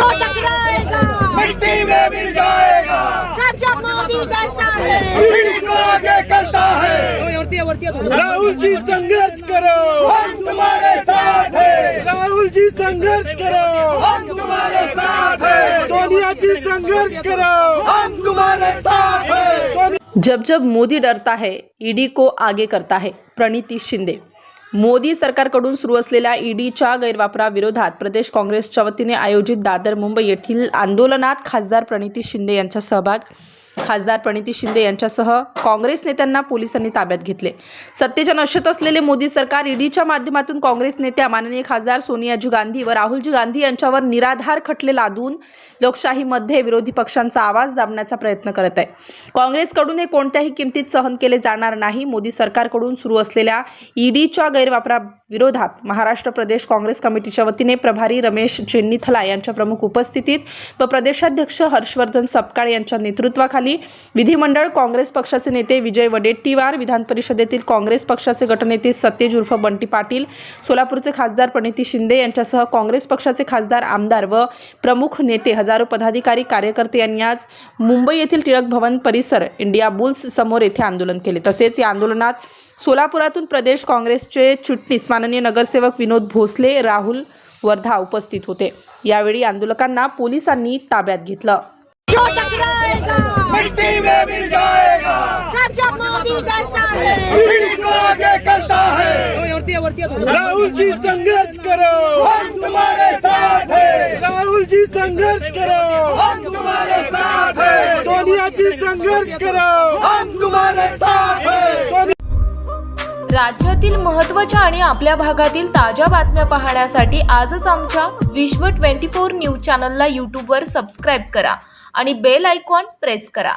जो टकराएगा मिट्टी में मिल जाएगा। जब जब मोदी डरता है। को आगे करता है। राहुल जी संघर्ष करो। हम तुम्हारे साथ हैं। राहुल जी संघर्ष करो। हम तुम्हारे साथ है। सोनिया जी संघर्ष करो। हम तुम्हारे साथ है। जब जब मोदी डरता है ईडी को आगे करता है प्रणीति शिंदे। मोदी सरकारकडून सुरू असलेल्या ईडीच्या गैरवापराविरोधात प्रदेश काँग्रेसच्या वतीने आयोजित दादर मुंबई येथील आंदोलनात खासदार प्रणिती शिंदे यांचा सहभाग खासदार प्रणिती शिंदे यांच्यासह काँग्रेस नेत्यांना पोलिसांनी ताब्यात घेतले. सत्तेच्या नशेत असलेले मोदी सरकार ईडीच्या माध्यमातून काँग्रेस नेत्या माननीय खासदार सोनियाजी गांधी व राहुलजी गांधी यांच्यावर निराधार खटले लादून लोकशाहीमध्ये विरोधी पक्षांचा आवाज दाबण्याचा प्रयत्न करत आहे. काँग्रेसकडून हे कोणत्याही किमतीत सहन केले जाणार नाही. मोदी सरकारकडून सुरू असलेल्या ईडीच्या गैरवापराविरोधात महाराष्ट्र प्रदेश काँग्रेस कमिटीच्या वतीने प्रभारी रमेश चेन्नीथला यांच्या प्रमुख उपस्थितीत व प्रदेशाध्यक्ष हर्षवर्धन सपकाळ यांच्या नेतृत्वाखाली विधिमंडळ काँग्रेस पक्षाचे नेते विजय वडेट्टीवार विधान परिषदेतील काँग्रेस पक्षाचे गटनेते सतेज उर्फ बंटी पाटील सोलापूरचे खासदार प्रणिती शिंदे यांच्यासह काँग्रेस पक्षाचे खासदार आमदार व प्रमुख नेते हजारो पदाधिकारी कार्यकर्ते यांनी आज मुंबई येथील टिळक भवन परिसर इंडिया बुल्स समोर येथे आंदोलन केले. तसेच या आंदोलनात सोलापुरातून प्रदेश काँग्रेसचे चुटणीस माननीय नगरसेवक विनोद भोसले राहुल वर्धा उपस्थित होते. यावेळी आंदोलकांना पोलिसांनी ताब्यात घेतलं. मिल जाएगा। जब जब मोदी डरता है। पीढ़ी को आगे करता है। राहुल जी संघर्ष करो। हम तुम्हारे साथ हैं। राहुल जी संघर्ष करो। हम तुम्हारे साथ हैं। सोनिया जी संघर्ष करो। हम तुम्हारे साथ हैं। राज्यातील महत्त्वाच्या आणि आपल्या भागातील ताज्या बातम्या पाहण्यासाठी आजच आमच्या विश्व 24 न्यूज चॅनलला यूट्यूबवर सबस्क्राईब करा आणि बेल आयकॉन प्रेस करा.